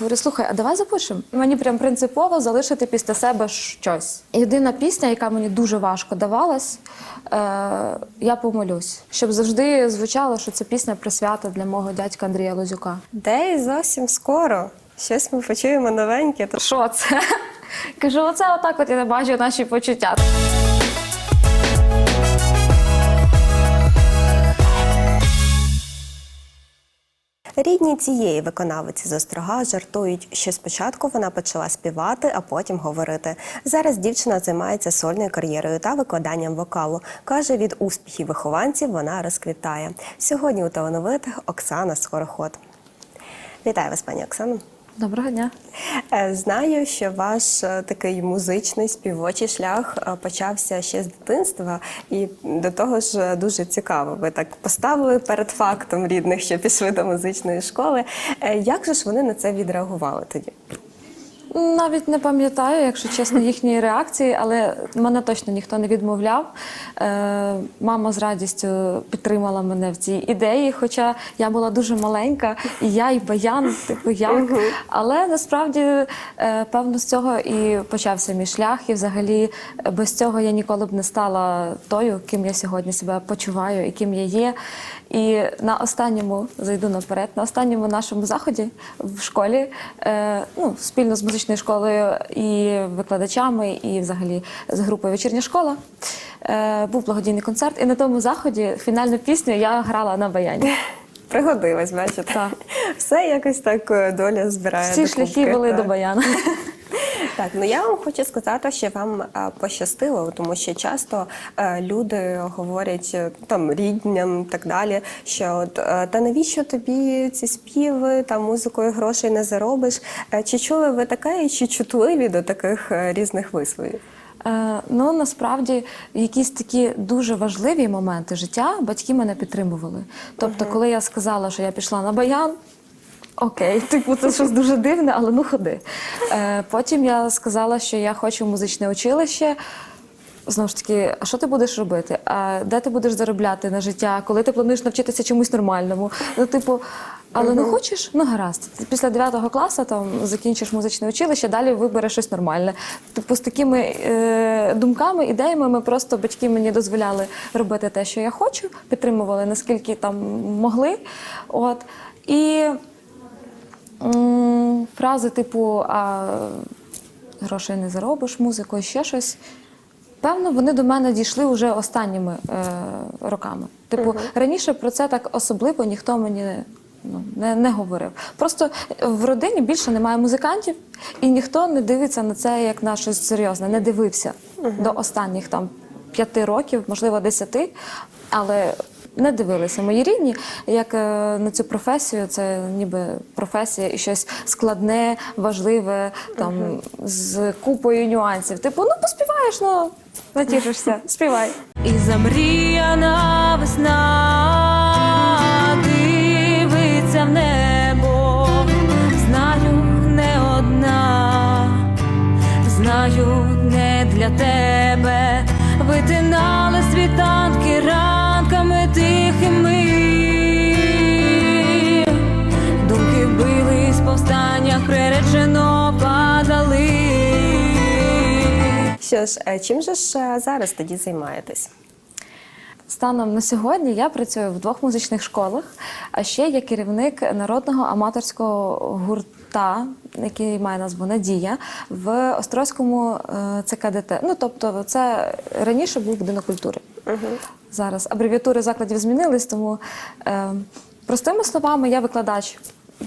говорю, слухай, а давай запишемо. Мені прям принципово залишити після себе щось. Єдина пісня, яка мені дуже важко давалась, е, я помолюсь, щоб завжди звучало, що це пісня присвята для мого дядька Андрія Лозюка. Де і зовсім скоро. Щось ми почуємо новеньке. То Що це? Кажу, оце отак от я не бачу наші почуття. Рідні цієї виконавиці з острога жартують, що спочатку вона почала співати, а потім говорити. Зараз дівчина займається сольною кар'єрою та викладанням вокалу. Каже, від успіхів вихованців вона розквітає. Сьогодні у талановитих Оксана Скороход. Вітаю вас, пані Оксано. Доброго дня. Е, Знаю, що ваш е, такий музичний співочий шлях е, почався ще з дитинства, і до того ж дуже цікаво. Ви так поставили перед фактом рідних, що пішли до музичної школи. Як же ж вони на це відреагували тоді? Навіть не пам'ятаю, якщо чесно, їхньої реакції, але мене точно ніхто не відмовляв. Е, мама з радістю підтримала мене в цій ідеї, хоча я була дуже маленька, і я, і баян, типу як. Але насправді, е, певно, з цього і почався мій шлях. І взагалі е, без цього я ніколи б не стала тою, ким я сьогодні себе почуваю і ким я є. І на останньому зайду наперед, на останньому нашому заході в школі, е, ну, спільно з музичною школою і викладачами, і взагалі з групою вечірня школа. Е, був благодійний концерт, і на тому заході фінальну пісню я грала на баяні. Пригодилась, бачите? Так. Все якось так е, доля збирає. Всі докупки, шляхи вели до баяна. Так, ну я вам хочу сказати, що вам е, пощастило, тому що часто е, люди говорять е, там рідням і так далі, що от е, та навіщо тобі ці співи, там музикою грошей не заробиш? Е, Чи чули ви таке, і чи чутливі до таких е, різних висловів? Ну насправді якісь такі дуже важливі моменти життя батьки мене підтримували. Тобто, коли я сказала, що я пішла на баян. Окей, типу, це щось дуже дивне, але ну ходи. Е, потім я сказала, що я хочу в музичне училище. Знову ж таки, а що ти будеш робити? А де ти будеш заробляти на життя? Коли ти плануєш навчитися чомусь нормальному? Ну, типу, але ну хочеш? Ну гаразд. Після 9 класу там закінчиш музичне училище, далі вибереш щось нормальне. Типу, з такими е, думками, ідеями ми просто батьки мені дозволяли робити те, що я хочу, підтримували наскільки там могли. От. І фрази типу, а грошей не заробиш, музикою, ще щось. Певно, вони до мене дійшли вже останніми е, роками. Типу, раніше про це так особливо ніхто мені ну, не, не говорив. Просто в родині більше немає музикантів, і ніхто не дивиться на це як на щось серйозне, не дивився до останніх там п'яти років, можливо, десяти, але не дивилися мої рідні, як е, на цю професію, це ніби професія і щось складне, важливе, там з купою нюансів. Типу, ну поспіваєш, ну натішишся, співай. І замріяна весна дивиться в небо, знаю, не одна, знаю, не для тебе. Витинали світанки повстаннях, приречено падали. Що ж, е, чим же ж е, зараз тоді займаєтесь? Станом на сьогодні я працюю в двох музичних школах, а ще я керівник народного аматорського гурта, який має назву Надія в Острозькому е, ЦКДТ. Ну тобто, це раніше був будинок культури. Зараз абревіатури закладів змінились, тому е, простими словами, я викладач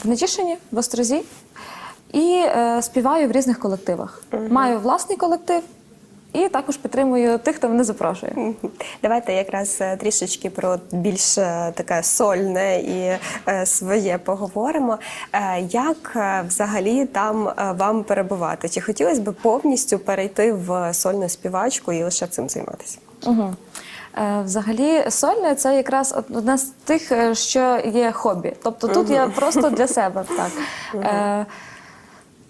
в Нетішині, в Острозі і е, співаю в різних колективах. Маю власний колектив. І також підтримую тих, хто мене запрошує. Давайте якраз е, трішечки про більш е, таке сольне і е, своє поговоримо. Як взагалі там вам перебувати? Чи хотілося б повністю перейти в сольну співачку і лише цим займатися? Угу. Е, Взагалі, сольне це якраз одне з тих, е, що є хобі. Тобто тут я просто для себе. Так. Е,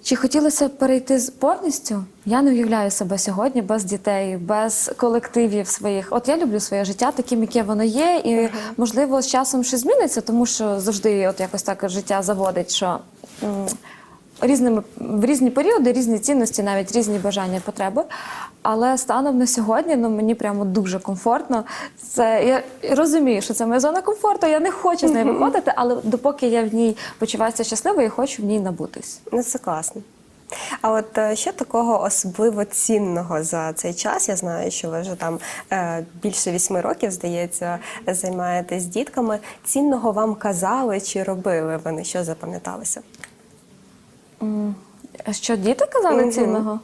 Чи хотілося б перейти з повністю? Я не уявляю себе сьогодні без дітей, без колективів своїх. От я люблю своє життя таким, яке воно є, і можливо з часом щось зміниться, тому що завжди от якось так життя заводить, що різними в різні періоди, різні цінності, навіть різні бажання, потреби. Але станом на сьогодні ну мені прямо дуже комфортно. Це я розумію, що це моя зона комфорту. Я не хочу з неї виходити, але допоки я в ній почуваюся щасливо, я хочу в ній набутись. Ну, це класно. А от е, що такого особливо цінного за цей час? Я знаю, що ви вже там е, більше вісьми років, здається, займаєтесь дітками. Цінного вам казали чи робили вони? Що запам'яталося? А Що діти казали угу. цінного?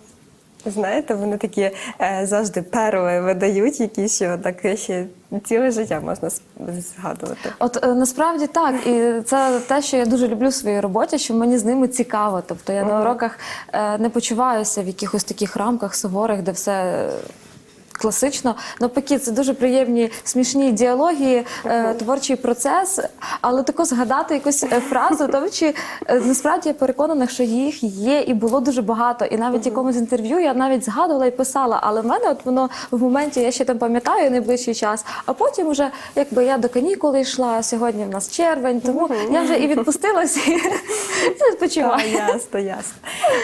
Знаєте, вони такі е, завжди перли видають, які що так ще ціле життя можна згадувати. От е, насправді так, і це те, що я дуже люблю в своїй роботі, що мені з ними цікаво. Тобто я на уроках е, не почуваюся в якихось таких рамках суворих, де все. Класично, навпаки, це дуже приємні смішні діалоги, е, творчий процес, але тако згадати якусь е, фразу, тому чи е, насправді я переконана, що їх є і було дуже багато. І навіть в якомусь інтерв'ю я навіть згадувала і писала, але в мене от воно в моменті я ще там пам'ятаю найближчий час. А потім вже якби я до канікули йшла. Сьогодні в нас червень, тому я вже і відпустилася відпочиваю. Ясно, ясно.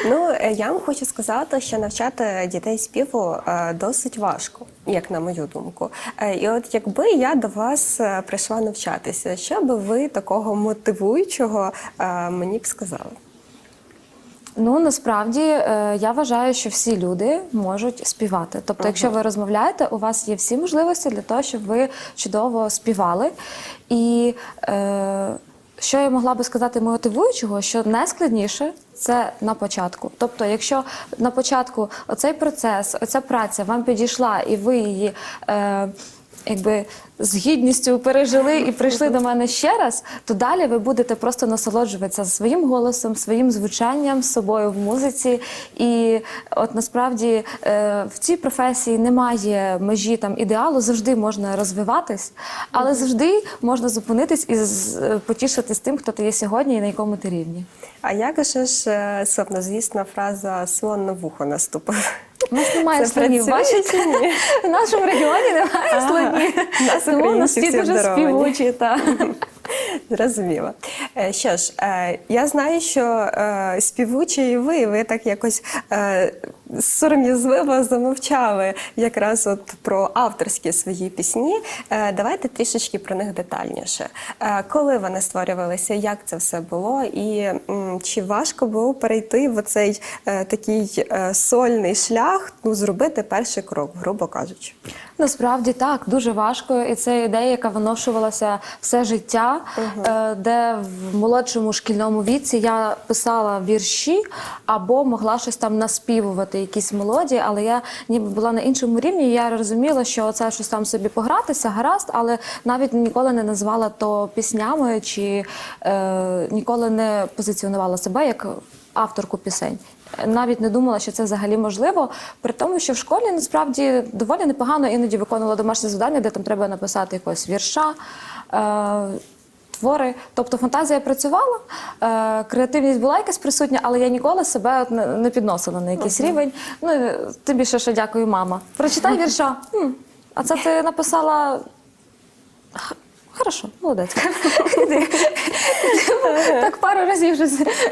Ну, я вам хочу сказати, що навчати дітей співу досить важко, як на мою думку. Е, І от якби я до вас е, прийшла навчатися, що би ви такого мотивуючого е, мені б сказали? Ну насправді я вважаю, що всі люди можуть співати. Тобто, якщо ви розмовляєте, у вас є всі можливості для того, щоб ви чудово співали. І е, що я могла би сказати мотивуючого, що найскладніше це на початку. Тобто, якщо на початку оцей процес, оця праця вам підійшла, і ви її. Е, Якби з гідністю пережили і прийшли до мене ще раз, то далі ви будете просто насолоджуватися своїм голосом, своїм звучанням, собою в музиці. І от насправді е, в цій професії немає межі там ідеалу, завжди можна розвиватись, але завжди можна зупинитись і потішитись тим, хто ти є сьогодні і на якому ти рівні. А як же ж е, славнозвісна фраза слон на вухо наступив? У нас немає слонів, бачите? В нашому регіоні немає слонів. Тому у нас всі дуже співучі. Зрозуміло. Е, Що ж, е, я знаю, що е, співучі і ви, ви так якось сором'язливо замовчали якраз от про авторські свої пісні. Е, Давайте трішечки про них детальніше. Е, Коли вони створювалися, як це все було, і чи важко було перейти в оцей е, такий сольний шлях, ну зробити перший крок, грубо кажучи? Насправді так, дуже важко, і це ідея, яка виношувалася все життя, е, де в молодшому шкільному віці я писала вірші або могла щось там наспівувати, якісь мелодії, але я ніби була на іншому рівні. Я розуміла, що це щось там собі погратися, гаразд, але навіть ніколи не назвала то піснями чи е, ніколи не позиціонувала себе як авторку пісень. Навіть не думала, що це взагалі можливо, при тому, що в школі насправді доволі непогано іноді виконувала домашні завдання, де там треба написати якогось вірша. Е- Твори, тобто фантазія працювала, е, креативність була якась присутня, але я ніколи себе не, підносила на якийсь рівень. Ну тим більше, що дякую, мама. Прочитай вірша. «М, а це ти написала. Хорошо, молодець. так пару разів вже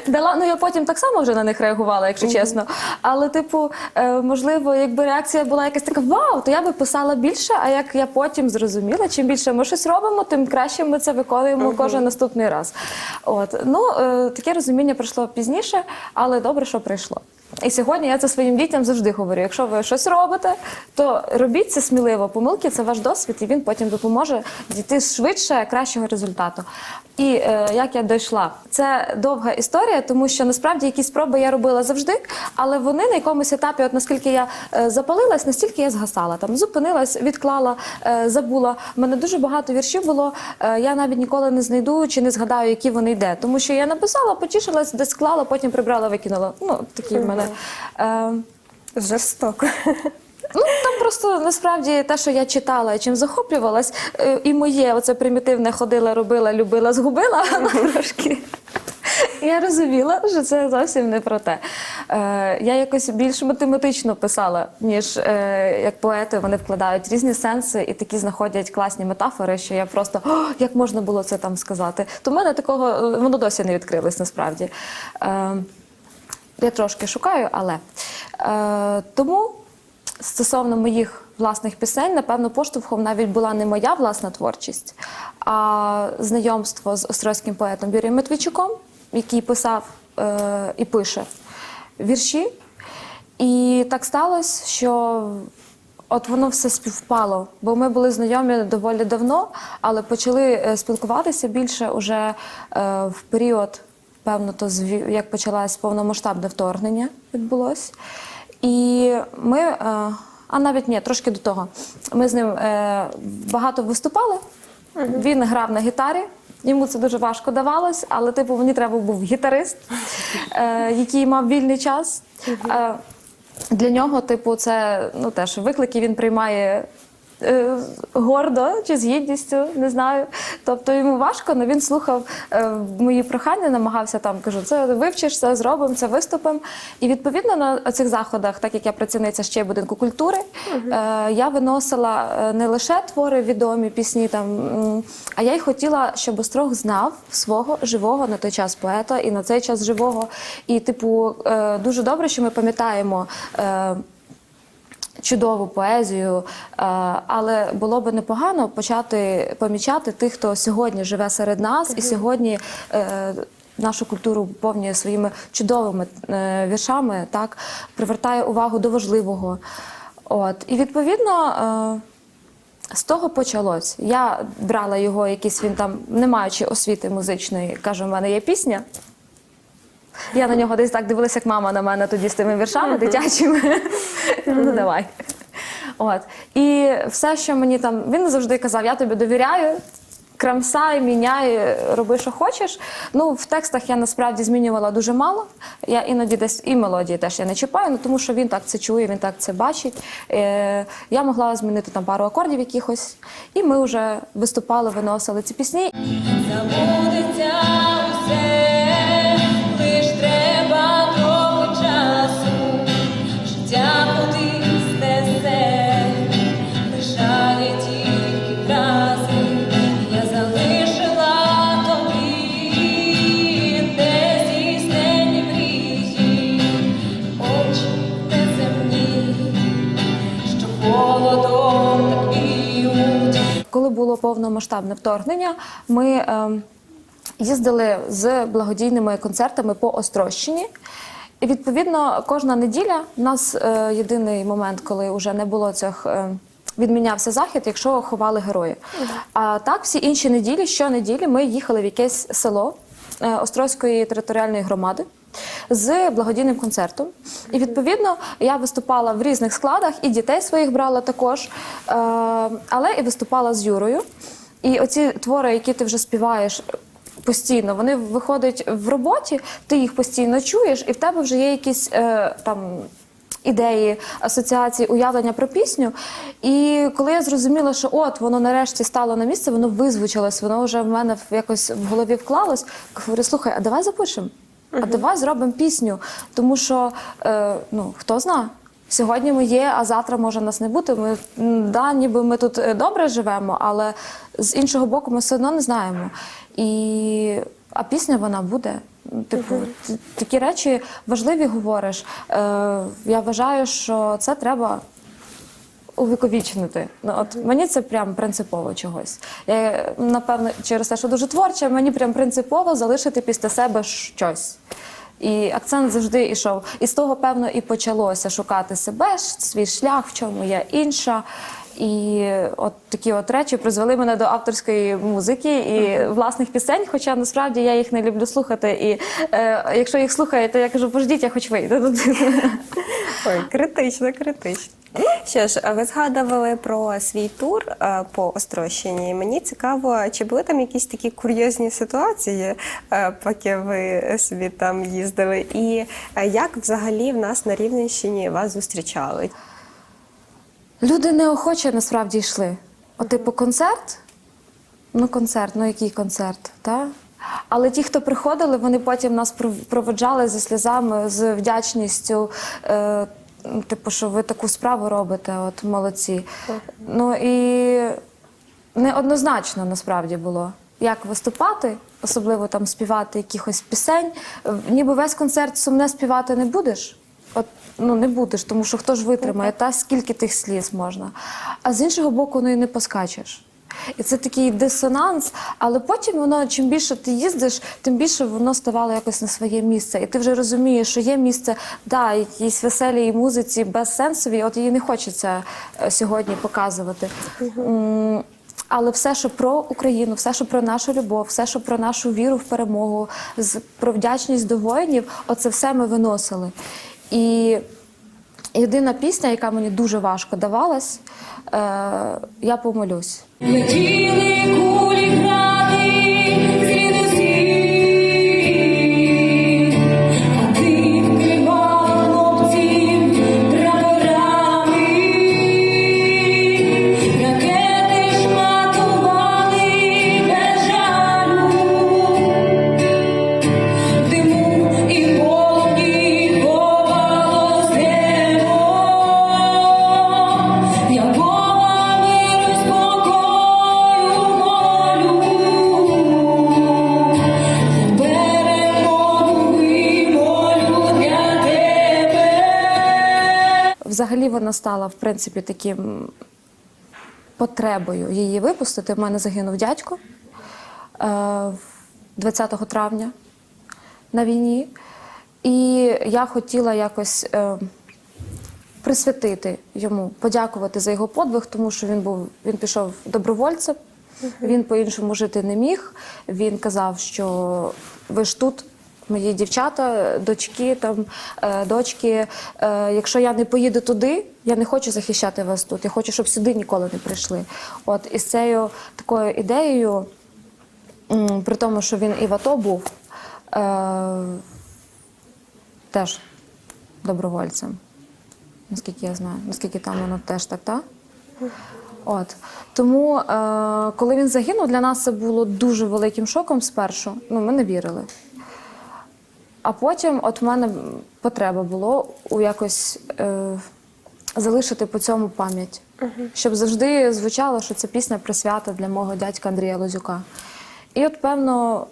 дала. Ну я потім так само вже на них реагувала, якщо чесно. Але, типу, е, можливо, якби реакція була якась така вау, то я би писала більше. А як я потім зрозуміла, чим більше ми щось робимо, тим краще ми це виконуємо кожен наступний раз. От ну е, таке розуміння прийшло пізніше, але добре, що прийшло. І сьогодні я це своїм дітям завжди говорю: якщо ви щось робите, то робіть це сміливо. Помилки це ваш досвід, і він потім допоможе дійти швидше кращого результату. І е, як я дійшла, це довга історія, тому що насправді якісь спроби я робила завжди, але вони на якомусь етапі, от наскільки я е, запалилась, настільки я згасала. Там зупинилась, відклала, е, забула. У мене дуже багато віршів було. Е, я навіть ніколи не знайду чи не згадаю, які вони йде. Тому що я написала, потішилась, десь склала, потім прибрала, викинула. Ну такі в мене. Е, Жорстоко. Ну там просто насправді те, що я читала і чим захоплювалась, е, і моє оце примітивне ходила, робила, любила, згубила, трошки. Я розуміла, що це зовсім не про те. Е, я якось більш математично писала, ніж е, як поети. Вони вкладають різні сенси і такі знаходять класні метафори, що я просто «О, як можна було це там сказати. То в мене такого е, воно досі не відкрилось насправді. Е, Я трошки шукаю, але е, тому стосовно моїх власних пісень, напевно, поштовхом навіть була не моя власна творчість, а знайомство з острозьким поетом Юрієм Медведчуком, який писав е, і пише вірші. І так сталося, що от воно все співпало, бо ми були знайомі доволі давно, але почали е, спілкуватися більше уже е, в період, певно, то як почалось повномасштабне вторгнення відбулось. І ми, е, а навіть ні, трошки до того, ми з ним е, багато виступали. Він грав на гітарі. Йому це дуже важко давалось, але типу мені треба був гітарист, е, який мав вільний час. Для нього, типу, це ну теж виклики він приймає. Е, Гордо чи з гідністю, не знаю. Тобто йому важко, але він слухав е, мої прохання, намагався там, кажу, це вивчиш, це зробимо, це виступимо. І відповідно на цих заходах, так як я працівниця ще й будинку культури, е, я виносила не лише твори відомі пісні, там, а я й хотіла, щоб Острог знав свого живого на той час поета і на цей час живого. І, типу, дуже добре, що ми пам'ятаємо. Чудову поезію, е, але було би непогано почати помічати тих, хто сьогодні живе серед нас і сьогодні. е, Нашу культуру повнює своїми чудовими е, віршами, так привертає увагу до важливого. От і відповідно е, з того почалось. Я брала його, якийсь він там, не маючи освіти музичної, каже, в мене є пісня. Я на нього десь так дивилася, як мама на мене тоді з тими віршами дитячими. ну давай. От. І все, що мені там, він завжди казав, я тобі довіряю. Крамсай, міняй, роби, що хочеш. Ну, в текстах я насправді змінювала дуже мало. Я іноді десь і мелодії теж я не чіпаю, ну тому що він так це чує, він так це бачить. Е, я могла змінити там пару акордів якихось, і ми вже виступали, виносили ці пісні. Було повномасштабне вторгнення, ми е, їздили з благодійними концертами по Острощині. І відповідно кожна неділя у нас е, єдиний момент, коли вже не було цих. Е, Відмінявся захід, якщо ховали герої. А так, всі інші неділі, щонеділі ми їхали в якесь село е, Острозької територіальної громади з благодійним концертом. І відповідно я виступала в різних складах, і дітей своїх брала також, е, але і виступала з Юрою. І оці твори, які ти вже співаєш. Постійно вони виходять в роботі, ти їх постійно чуєш, і в тебе вже є якісь е, там ідеї, асоціації, уявлення про пісню. І коли я зрозуміла, що от воно нарешті стало на місце, воно визвучилось, воно вже в мене якось в голові вклалось. Говорю, слухай, а давай запишемо, а давай зробимо пісню. Тому що е, ну хто зна. Сьогодні ми є, а завтра може нас не бути. Ми да, ніби ми тут е, добре живемо, але з іншого боку, ми все одно не знаємо. І а пісня вона буде. Типу, такі речі важливі говориш. Е, я вважаю, що це треба увіковічнити. Ну, от мені це прям принципово чогось. Я, напевно, через те, що дуже творча, мені прям принципово залишити після себе щось. І акцент завжди йшов. І з того, певно, і почалося шукати себе, свій шлях, в чому я інша. І от такі от речі призвели мене до авторської музики і власних пісень. Хоча насправді я їх не люблю слухати. І е, якщо їх слухаєте, я кажу, пождіть, я хоч вийду. Ой, критично, критично. Що ж, ви згадували про свій тур е, по Острощині. Мені цікаво, чи були там якісь такі курйозні ситуації, е, поки ви собі там їздили, і е, як взагалі в нас на Рівненщині вас зустрічали? Люди неохоче насправді йшли. От, типу, концерт, ну концерт, ну який концерт, та? Але ті, хто приходили, вони потім нас проводжали зі сльозами, з вдячністю. Е, типу, що ви таку справу робите, от молодці. Ну і неоднозначно насправді було, як виступати особливо там співати якихось пісень, е, ніби весь концерт сумне співати не будеш. От, ну не будеш, тому що хто ж витримає, та скільки тих сліз можна. А з іншого боку, ну і не поскачеш. І це такий дисонанс, але потім воно, чим більше ти їздиш, тим більше воно ставало якось на своє місце. І ти вже розумієш, що є місце, да, якійсь веселій музиці безсенсовій, от її не хочеться е, сьогодні показувати. Але все, що про Україну, все, що про нашу любов, все, що про нашу віру в перемогу, про вдячність до воїнів, оце все ми виносили. І єдина пісня, яка мені дуже важко давалась, е, я помолюсь. Летіли кулі вона стала, в принципі, таким потребою її випустити. В мене загинув дядько е, 20 травня на війні. І я хотіла якось е, присвятити йому, подякувати за його подвиг, тому що він був він пішов добровольцем, він по-іншому жити не міг. Він казав, що ви ж тут. Мої дівчата, дочки, там, е, дочки. Е, якщо я не поїду туди, я не хочу захищати вас тут. Я хочу, щоб сюди ніколи не прийшли. От і з цією такою ідеєю, при тому, що він і в АТО був, е, теж добровольцем, наскільки я знаю, наскільки там воно теж так, так? От. Тому, е, коли він загинув, для нас це було дуже великим шоком спершу. Ну, ми не вірили. А потім, от в мене потреба було у якось е, залишити по цьому пам'ять, щоб завжди звучало, що це пісня присвята для мого дядька Андрія Лозюка. І от, певно,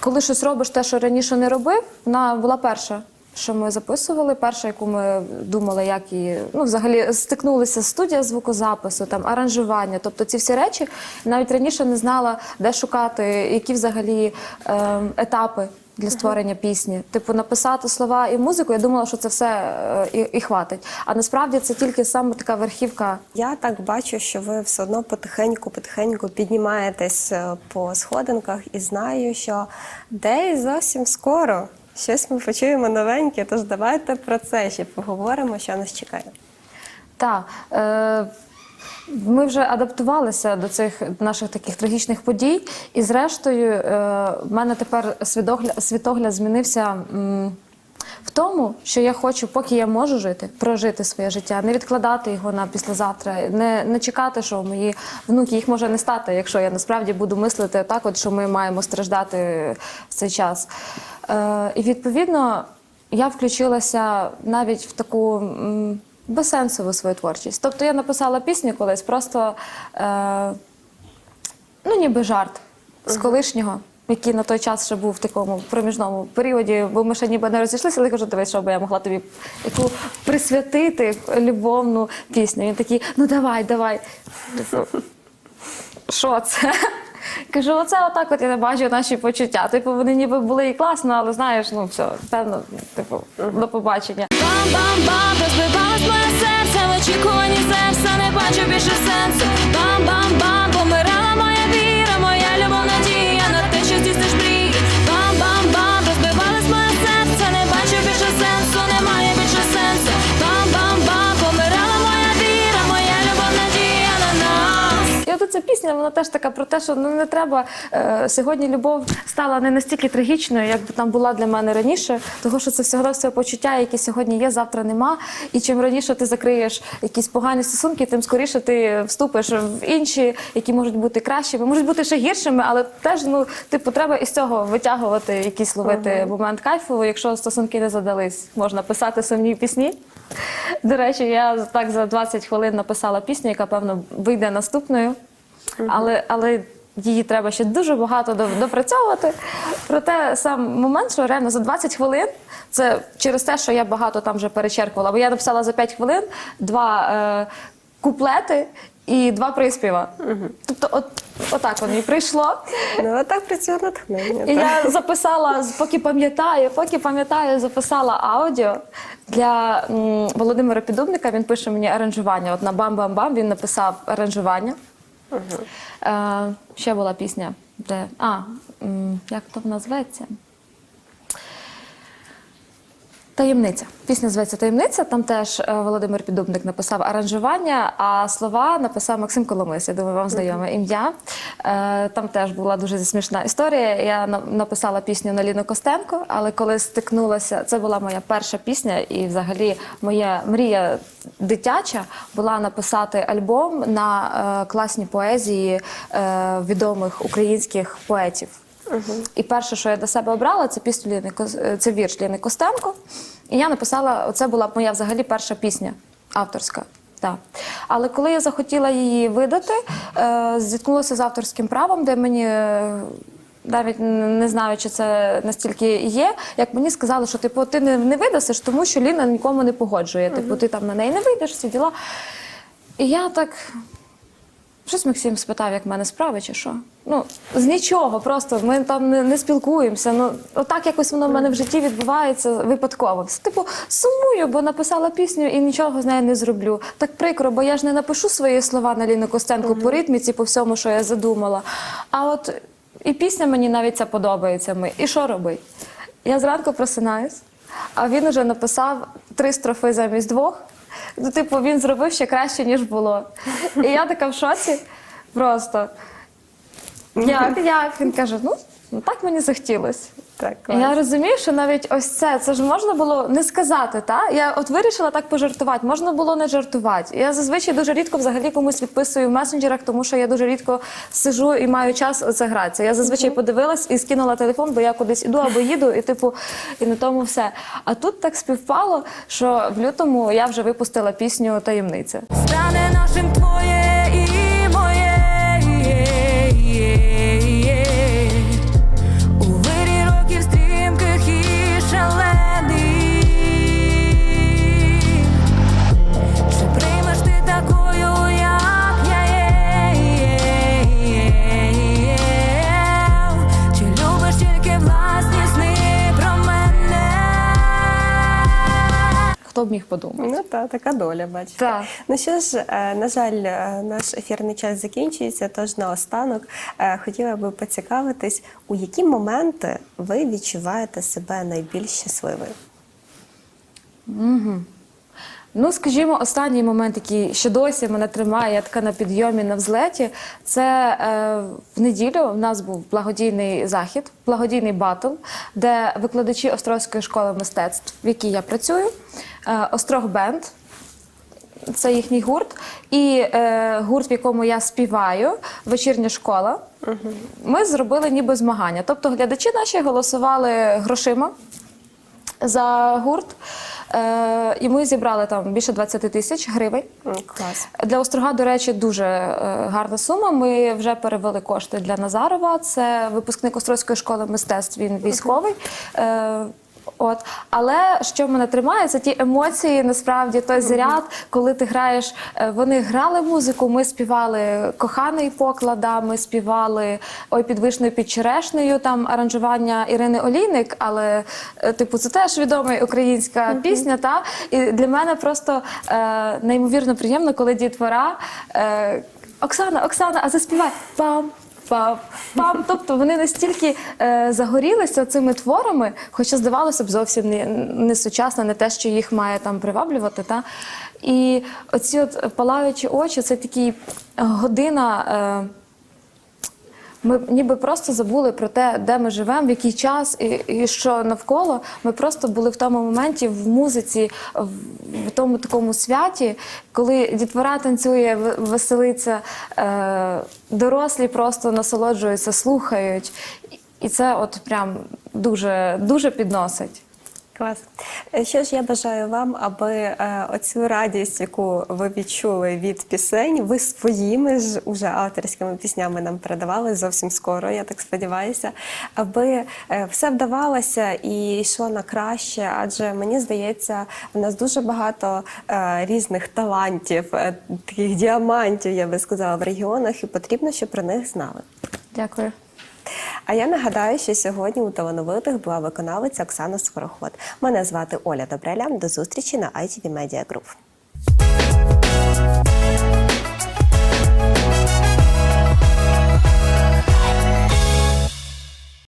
коли щось робиш те, що раніше не робив, вона була перша, що ми записували, перша, яку ми думали, як її ну, взагалі стикнулися студія звукозапису, там аранжування. Тобто ці всі речі навіть раніше не знала, де шукати, які взагалі е, етапи для створення пісні. Типу, написати слова і музику, я думала, що це все е, і, і хватить. А насправді це тільки саме така верхівка Я так бачу, що ви все одно потихеньку-потихеньку піднімаєтесь е, по сходинках і знаю, що десь зовсім скоро щось ми почуємо новеньке. Тож давайте про це ще поговоримо, що нас чекає. Так. Е, ми вже адаптувалися до цих наших таких трагічних подій, і зрештою, е, в мене тепер світогляд, світогляд змінився. В тому, що я хочу, поки я можу жити, прожити своє життя, не відкладати його на післязавтра, не, не чекати, що мої внуки їх може не стати, якщо я насправді буду мислити так, от що ми маємо страждати в цей час. Е, і відповідно я включилася навіть в таку безсенсову свою творчість. Тобто я написала пісню колись, просто е, ну ніби жарт з колишнього. Який на той час ще був в такому проміжному періоді, бо ми ще ніби не розійшлися, але я кажу, дивись, що би я могла тобі яку присвятити любовну пісню. Він такий, ну давай, давай. Типу, що це? Кажу, оце отак от я не бачу наші почуття. Типу, вони ніби були і класно, але знаєш, ну все, певно, типу, до побачення. Бам-бам-бам, розбивалось моє серце в очікуванні Зевса, пісня, вона теж така про те, що ну не треба е, сьогодні. Любов стала не настільки трагічною, як би там була для мене раніше, того що це всього все почуття, які сьогодні є, завтра нема. І чим раніше ти закриєш якісь погані стосунки, тим скоріше ти вступиш в інші, які можуть бути кращими, можуть бути ще гіршими, але теж ну типу треба із цього витягувати якийсь ловити момент кайфу. Якщо стосунки не задались, можна писати сумні пісні. До речі, я так за 20 хвилин написала пісню, яка певно вийде наступною. Але, але її треба ще дуже багато до- допрацьовувати. Проте сам момент, що реально за 20 хвилин, це через те, що я багато там вже перечеркувала, бо я написала за 5 хвилин два е, куплети і два приспіва. Тобто, от, отак воно і прийшло. Ну, отак працює натхнення. І так. я записала, поки пам'ятаю, поки пам'ятаю, записала аудіо для м, Володимира Підубника. Він пише мені аранжування. От на бам-бам-бам він написав аранжування. Е, ще була пісня, де. А, як то вона зветься? Таємниця. Пісня зветься Таємниця. Там теж е, Володимир Підубник написав аранжування, а слова написав Максим Коломис. Я думаю, вам знайоме ім'я. Е, Там теж була дуже смішна історія. Я на- написала пісню на Ліну Костенко, але коли стикнулася, це була моя перша пісня, і взагалі моя мрія дитяча була написати альбом на е, класні поезії відомих українських поетів. І перше, що я для себе обрала, це пісню Ліни е, це вірш Ліни Костенко. І я написала, це була моя взагалі перша пісня авторська. Так. Але коли я захотіла її видати, е, зіткнулася з авторським правом, де мені. е, Навіть не знаю, чи це настільки є. Як мені сказали, що типу ти не, не видасиш, тому що Ліна нікому не погоджує. Типу, ти там на неї не вийдеш, всі діла. І я так Щось Максим спитав, як в мене справи, чи що. Ну, з нічого, просто ми там не, не спілкуємося. Ну, отак якось воно в мене в житті відбувається випадково. Типу, сумую, бо написала пісню і нічого з нею не зроблю. Так прикро, бо я ж не напишу свої слова на Ліну Костенко по ритміці, по всьому, що я задумала. А от і пісня мені навіть ця подобається. Ми. І що робить? Я зранку просинаюсь, а він уже написав три строфи замість двох. Ну, типу, він зробив ще краще, ніж було. І я така в шоці просто. Як, як? Він каже: ну, ну так мені захотілося. Так, Я розумію, що навіть ось це, це ж можна було не сказати, та? Я от вирішила так пожартувати, можна було не жартувати. Я зазвичай дуже рідко взагалі комусь відписую в месенджерах, тому що я дуже рідко сижу і маю час оце гратися. Я зазвичай подивилась і скинула телефон, бо я кудись іду або їду, і типу, і на тому все. А тут так співпало, що в лютому я вже випустила пісню Таємниця. Стане нашим твоє б міг подумати? Ну та така доля, бачите. Так. Ну що ж, е, на жаль, е, наш ефірний час закінчується. Тож наостанок е, хотіла би поцікавитись, у які моменти ви відчуваєте себе найбільш щасливою? Ну, скажімо, останній момент, який ще досі мене тримає, я така на підйомі на взлеті. Це е, в неділю в нас був благодійний захід, благодійний батл, де викладачі Острозької школи мистецтв, в якій я працюю, е, Острог Бенд. Це їхній гурт, і е, гурт, в якому я співаю, вечірня школа. Ми зробили ніби змагання. Тобто глядачі наші голосували грошима за гурт. Е, і ми зібрали там більше 20 тисяч гривень. Клас. Для Острога, до речі, дуже е, гарна сума. Ми вже перевели кошти для Назарова. Це випускник Острозької школи мистецтв. Він військовий. Е, От, але що мене тримає, це ті емоції, насправді той заряд, коли ти граєш. е, Вони грали музику. Ми співали коханий поклада. Ми співали ой під вишнею під черешнею. Там аранжування Ірини Олійник, але е, типу це теж відома українська пісня. Та і для мене просто е, неймовірно приємно, коли дітвора е, Оксана, Оксана, а заспівай пам. Пам. Тобто вони настільки е, загорілися цими творами, хоча здавалося б зовсім не, не сучасно, не те, що їх має там приваблювати. Та? І оці от палаючі очі це такі година. Е, ми ніби просто забули про те, де ми живемо, в який час і, і що навколо. Ми просто були в тому моменті в музиці, в, тому такому святі, коли дітвора танцює, веселиться, е, дорослі просто насолоджуються, слухають. І це от прям дуже, дуже підносить. Клас. Е, Що ж я бажаю вам, аби е, оцю радість, яку ви відчули від пісень, ви своїми ж уже авторськими піснями нам передавали зовсім скоро, я так сподіваюся, аби е, все вдавалося і йшло на краще, адже мені здається, в нас дуже багато е, різних талантів, е, таких діамантів, я би сказала, в регіонах, і потрібно, щоб про них знали. Дякую. А я нагадаю, що сьогодні у талановитих була виконавиця Оксана Скороход. Мене звати Оля Добреля. До зустрічі на ITV Media Group.